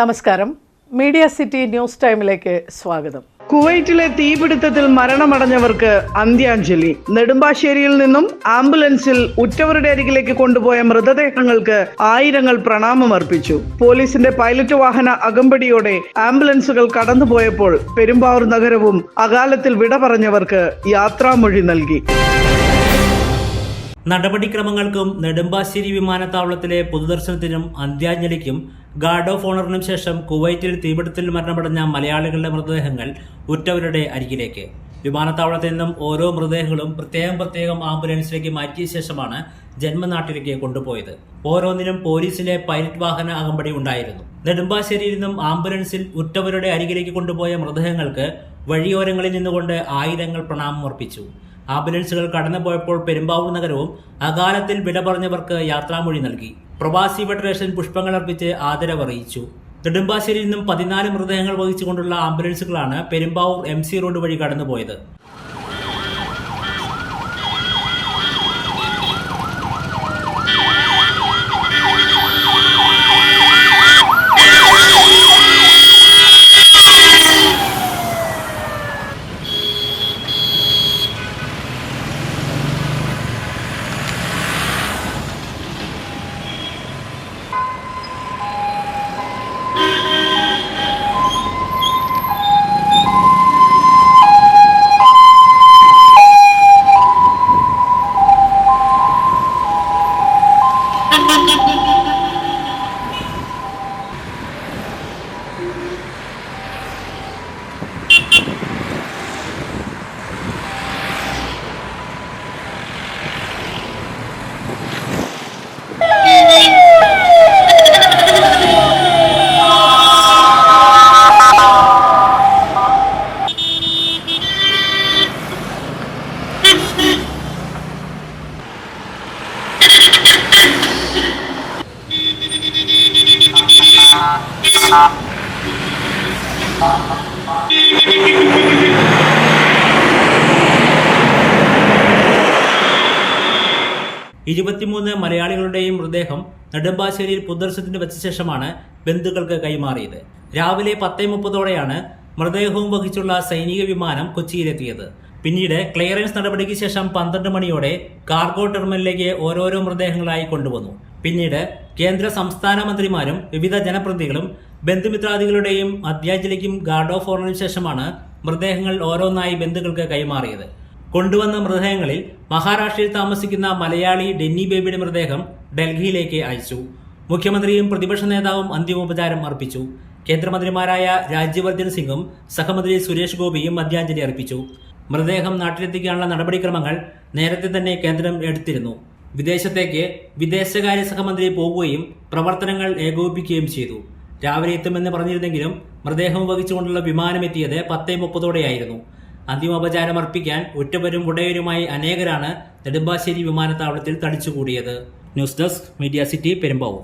നമസ്കാരം. Media city news ടൈമിലേക്ക് സ്വാഗതം. കുവൈറ്റിലെ തീപിടുത്തത്തിൽ മരണമടഞ്ഞവർക്ക് അന്ത്യാഞ്ജലി. നെടുമ്പാശ്ശേരിയിൽ നിന്നും ആംബുലൻസിൽ ഉറ്റവരുടെ അരികിലേക്ക് കൊണ്ടുപോയ മൃതദേഹങ്ങൾക്ക് ആയിരങ്ങൾ പ്രണാമം അർപ്പിച്ചു. പോലീസിന്റെ പൈലറ്റ് വാഹന അകമ്പടിയോടെ ആംബുലൻസുകൾ കടന്നുപോയപ്പോൾ പെരുമ്പാവൂർ നഗരവും അകാലത്തിൽ വിട പറഞ്ഞവർക്ക് യാത്രാമൊഴി നൽകി. നടപടിക്രമങ്ങൾക്കും നെടുമ്പാശ്ശേരി വിമാനത്താവളത്തിലെ പൊതുദർശനത്തിനും അന്ത്യാഞ്ജലിക്കും ഗാർഡ് ഓഫ് ഓണറിനും ശേഷം കുവൈറ്റിൽ തീപിടുത്തിൽ മരണമടഞ്ഞ മലയാളികളുടെ മൃതദേഹങ്ങൾ ഉറ്റവരുടെ അരികിലേക്ക്. വിമാനത്താവളത്തിൽ നിന്നും ഓരോ മൃതദേഹങ്ങളും പ്രത്യേകം പ്രത്യേകം ആംബുലൻസിലേക്ക് മാറ്റിയ ശേഷമാണ് ജന്മനാട്ടിലേക്ക് കൊണ്ടുപോയത്. ഓരോന്നിനും പോലീസിലെ പൈലറ്റ് വാഹന അകമ്പടി ഉണ്ടായിരുന്നു. നെടുമ്പാശ്ശേരിയിൽ നിന്നും ആംബുലൻസിൽ ഉറ്റവരുടെ അരികിലേക്ക് കൊണ്ടുപോയ മൃതദേഹങ്ങൾക്ക് വഴിയോരങ്ങളിൽ നിന്നുകൊണ്ട് ആയിരങ്ങൾ പ്രണാമം അർപ്പിച്ചു. ആംബുലൻസുകൾ കടന്നുപോയപ്പോൾ പെരുമ്പാവൂർ നഗരവും അകാലത്തിൽ വിട പറഞ്ഞവർക്ക് യാത്രാമൊഴി നൽകി. പ്രവാസി ഫെഡറേഷൻ പുഷ്പങ്ങൾ അർപ്പിച്ച് ആദരവറിയിച്ചു. നെടുമ്പാശ്ശേരിയിൽ നിന്നും പതിനാല് മൃതദേഹങ്ങൾ വഹിച്ചുകൊണ്ടുള്ള ആംബുലൻസുകളാണ് പെരുമ്പാവൂർ എം സി റോഡ് വഴി കടന്നുപോയത്. ഇരുപത്തിമൂന്ന് മലയാളികളുടെയും മൃതദേഹം നെടുമ്പാശ്ശേരിയിൽ പൊതുദർശനത്തിന് വെച്ച ശേഷമാണ് ബന്ധുക്കൾക്ക് കൈമാറിയത്. രാവിലെ പത്തേ മുപ്പതോടെയാണ് മൃതദേഹവും വഹിച്ചുള്ള സൈനിക വിമാനം കൊച്ചിയിലെത്തിയത്. പിന്നീട് ക്ലിയറൻസ് നടപടിക്ക് ശേഷം പന്ത്രണ്ട് മണിയോടെ കാർഗോ ടെർമിനലിലേക്ക് ഓരോരോ മൃതദേഹങ്ങളായി കൊണ്ടുവന്നു. പിന്നീട് കേന്ദ്ര സംസ്ഥാന മന്ത്രിമാരും വിവിധ ജനപ്രതിനിധികളും ബന്ധുമിത്രാദികളുടെയും അത്യാഞ്ജലിക്കും ഗാർഡ് ഓഫ് ഓണറിന് ശേഷമാണ് മൃതദേഹങ്ങൾ ഓരോന്നായി ബന്ധുക്കൾക്ക് കൈമാറിയത്. കൊണ്ടുവന്ന മൃതദേഹങ്ങളിൽ മഹാരാഷ്ട്രയിൽ താമസിക്കുന്ന മലയാളി ഡെന്നി ബേബിയുടെ മൃതദേഹം ഡൽഹിയിലേക്ക് അയച്ചു. മുഖ്യമന്ത്രിയും പ്രതിപക്ഷ നേതാവും അന്തിമോപചാരം അർപ്പിച്ചു. കേന്ദ്രമന്ത്രിമാരായ രാജ്യവർദ്ധൻ സിംഗും സഹമന്ത്രി സുരേഷ് ഗോപിയും അന്ത്യാഞ്ജലി അർപ്പിച്ചു. മൃതദേഹം നാട്ടിലെത്തിക്കാനുള്ള നടപടിക്രമങ്ങൾ നേരത്തെ തന്നെ കേന്ദ്രം എടുത്തിരുന്നു. വിദേശത്തേക്ക് വിദേശകാര്യ സഹമന്ത്രി പോകുകയും പ്രവർത്തനങ്ങൾ ഏകോപിപ്പിക്കുകയും ചെയ്തു. രാവിലെ എത്തുമെന്ന് പറഞ്ഞിരുന്നെങ്കിലും മൃതദേഹം വിമാനം എത്തിയത് പത്തേ മുപ്പതോടെയായിരുന്നു. അന്തിമോപചാരം അർപ്പിക്കാൻ ഒറ്റവരും ഉടയരുമായി അനേകരാണ് നെടുമ്പാശ്ശേരി വിമാനത്താവളത്തിൽ തടിച്ചുകൂടിയത്. News desk media city Perumbavoor.